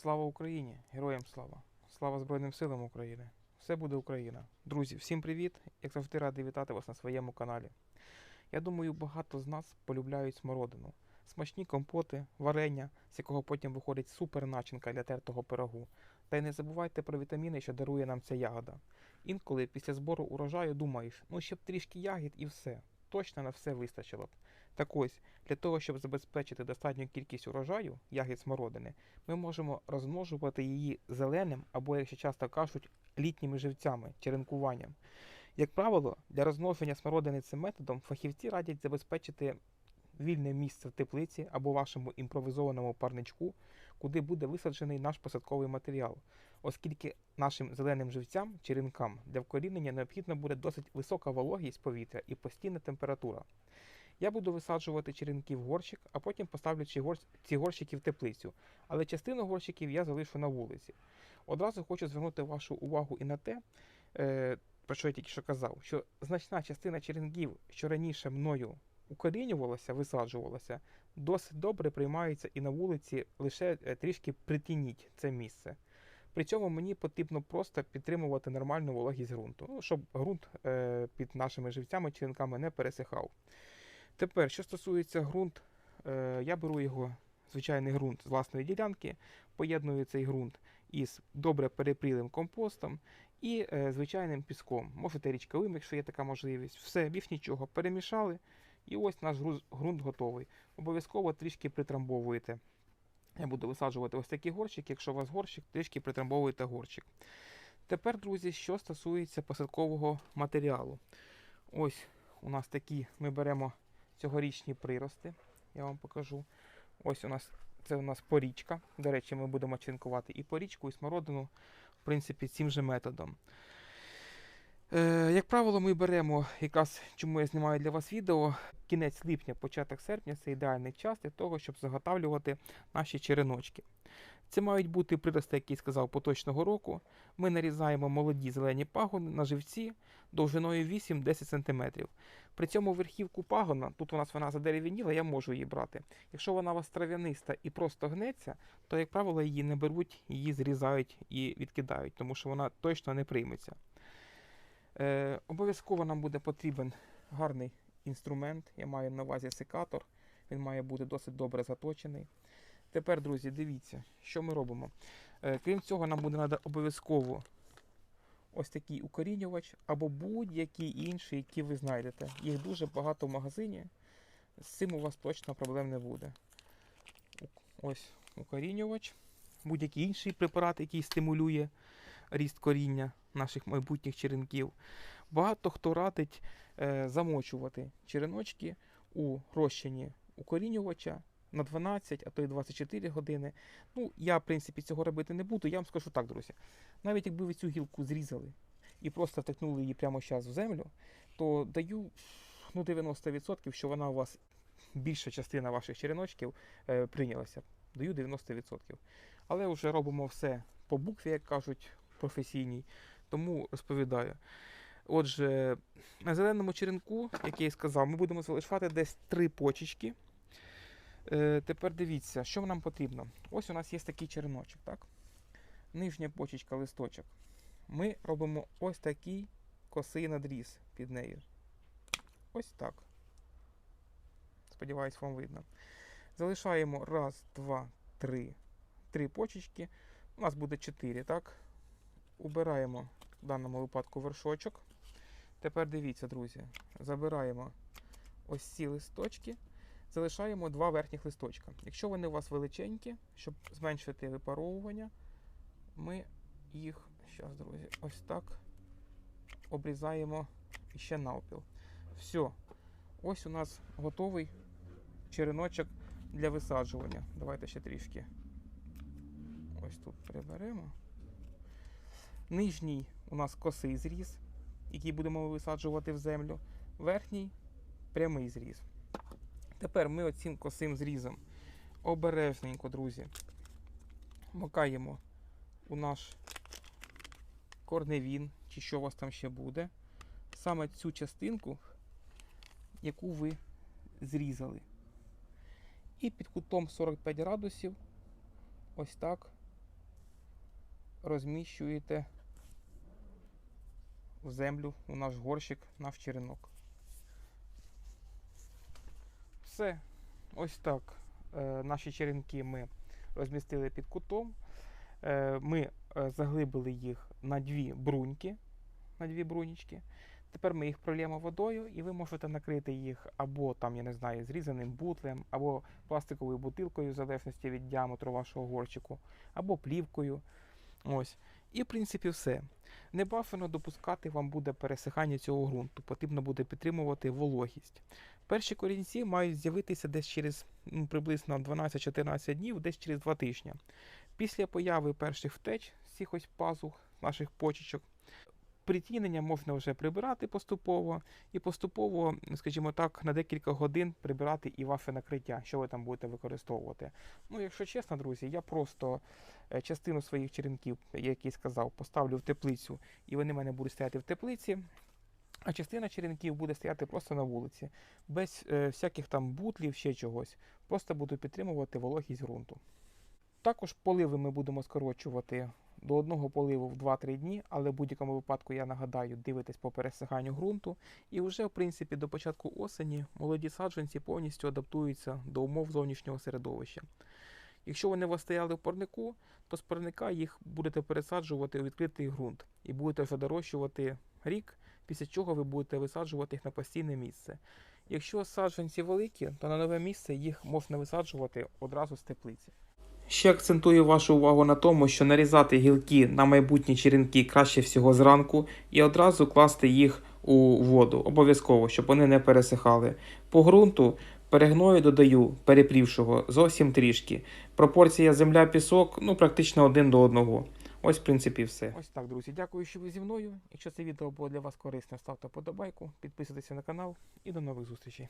Слава Україні! Героям слава! Слава Збройним силам України! Все буде Україна! Друзі, всім привіт! Як завжди радий вітати вас на своєму каналі. Я думаю, багато з нас полюбляють смородину. Смачні компоти, варення, з якого потім виходить супер начинка для тертого пирогу. Та й не забувайте про вітаміни, що дарує нам ця ягода. Інколи після збору урожаю думаєш, ну ще б трішки ягід і все. Точно на все вистачило б. Так ось, для того, щоб забезпечити достатню кількість урожаю, ягід смородини, ми можемо розмножувати її зеленим або, як ще часто кажуть, літніми живцями, черенкуванням. Як правило, для розмноження смородини цим методом фахівці радять забезпечити вільне місце в теплиці або вашому імпровізованому парничку, куди буде висаджений наш посадковий матеріал, оскільки нашим зеленим живцям, черенкам, для вкорінення необхідна буде досить висока вологість повітря і постійна температура. Я буду висаджувати черенки в горщик, а потім поставлю ці горщ- ці горщики в теплицю. Але частину горщиків я залишу на вулиці. Одразу хочу звернути вашу увагу і на те, е, про що я тільки що казав, що значна частина черенків, що раніше мною укорінювалася, висаджувалася, досить добре приймаються і на вулиці лише е, трішки притініть це місце. При цьому мені потрібно просто підтримувати нормальну вологість ґрунту, ну, щоб ґрунт е, під нашими живцями черенками не пересихав. Тепер, що стосується ґрунт, е, я беру його, звичайний ґрунт з власної ділянки, поєдную цей ґрунт із добре перепрілим компостом і е, звичайним піском. Можете річковим, якщо є така можливість. Все, більш нічого, перемішали, і ось наш ґрунт готовий. Обов'язково трішки притрамбовуєте. Я буду висаджувати ось такий горщик. Якщо у вас горщик, трішки притрамбовуєте горщик. Тепер, друзі, що стосується посадкового матеріалу. Ось у нас такі ми беремо цьогорічні прирости. Я вам покажу. Ось у нас це у нас порічка. До речі, ми будемо чинкувати і порічку, і смородину, в принципі, цим же методом. Е, як правило, ми беремо, якраз чому я знімаю для вас відео, кінець липня, початок серпня це ідеальний час для того, щоб заготавлювати наші череночки. Це мають бути прирости, як я сказав, поточного року. Ми нарізаємо молоді зелені пагони на живці довжиною 8-10 см. При цьому верхівку пагона, тут у нас вона задерев'яніла, я можу її брати. Якщо вона у вас трав'яниста і просто гнеться, то, як правило, її не беруть, її зрізають і відкидають, тому що вона точно не прийметься. Е, обов'язково нам буде потрібен гарний інструмент. Я маю на увазі секатор. Він має бути досить добре заточений. Тепер, друзі, дивіться, що ми робимо. Е, крім цього, нам буде треба обов'язково ось такий укорінювач або будь-який інший, який ви знайдете. Їх дуже багато в магазині. З цим у вас точно проблем не буде. Ось укорінювач, будь-який інший препарат, який стимулює ріст коріння наших майбутніх черенків. Багато хто радить е, замочувати череночки у розчині укорінювача на 12, а то й 24 години. Ну, я, в принципі, цього робити не буду. Я вам скажу так, друзі. Навіть якби ви цю гілку зрізали і просто втикнули її прямо зараз в землю, то даю ну, 90%, що вона у вас більша частина ваших череночків е, прийнялася. Даю 90%. Але вже робимо все по букві, як кажуть, професійній, тому розповідаю. Отже, на зеленому черенку, як я і сказав, ми будемо залишати десь три почечки. Е, тепер дивіться, що нам потрібно. Ось у нас є такий череночок, так? Нижня почечка, листочок. Ми робимо ось такий косий надріз під нею. Ось так. Сподіваюсь, вам видно. Залишаємо раз, два, три. Три почечки. У нас буде чотири, так? Убираємо в даному випадку вершочок. Тепер дивіться, друзі. Забираємо ось ці листочки. Залишаємо два верхніх листочка. Якщо вони у вас величенькі, щоб зменшити випаровування, ми їх, зараз, друзі, ось так обрізаємо ще навпіл. Все. Ось у нас готовий череночок для висаджування. Давайте ще трішки. Ось тут приберемо. Нижній у нас косий зріз, який будемо висаджувати в землю. Верхній прямий зріз. Тепер ми оцим косим зрізом обережненько, друзі, макаємо у наш корневін, чи що у вас там ще буде. Саме цю частинку, яку ви зрізали. І під кутом 45 градусів ось так розміщуєте в землю у наш горщик, наш черенок. Все. Ось так. Е, наші черенки ми розмістили під кутом. Е, ми е, заглибили їх на дві бруньки. На дві брунічки. Тепер ми їх прольємо водою, і ви можете накрити їх або там, я не знаю, зрізаним бутлем, або пластиковою бутилкою, в залежності від діаметру вашого горщику, або плівкою. Ось. І в принципі все. Не бажано допускати вам буде пересихання цього ґрунту. Потрібно буде підтримувати вологість. Перші корінці мають з'явитися десь через ну, приблизно 12-14 днів, десь через 2 тижні. Після появи перших втеч цих ось пазух наших почечок. Притінення можна вже прибирати поступово, і поступово, скажімо так, на декілька годин прибирати і ваше накриття, що ви там будете використовувати. Ну, якщо чесно, друзі, я просто е, частину своїх черенків, як я сказав, поставлю в теплицю, і вони в мене будуть стояти в теплиці. А частина черенків буде стояти просто на вулиці, без е, всяких там бутлів, ще чогось. Просто буду підтримувати вологість ґрунту. Також поливи ми будемо скорочувати до одного поливу в 2-3 дні, але в будь-якому випадку я нагадаю, дивитесь по пересиханню ґрунту. І вже, в принципі, до початку осені молоді саджанці повністю адаптуються до умов зовнішнього середовища. Якщо вони у вас стояли в парнику, то з парника їх будете пересаджувати у відкритий ґрунт і будете вже дорощувати рік, після чого ви будете висаджувати їх на постійне місце. Якщо саджанці великі, то на нове місце їх можна висаджувати одразу з теплиці. Ще акцентую вашу увагу на тому, що нарізати гілки на майбутні черенки краще всього зранку і одразу класти їх у воду, обов'язково, щоб вони не пересихали. По ґрунту перегною додаю перепрівшого зовсім трішки. Пропорція земля-пісок ну практично один до одного. Ось, в принципі, все. Ось так, друзі. Дякую, що ви зі мною. Якщо це відео було для вас корисне, ставте подобайку, підписуйтесь на канал і до нових зустрічей.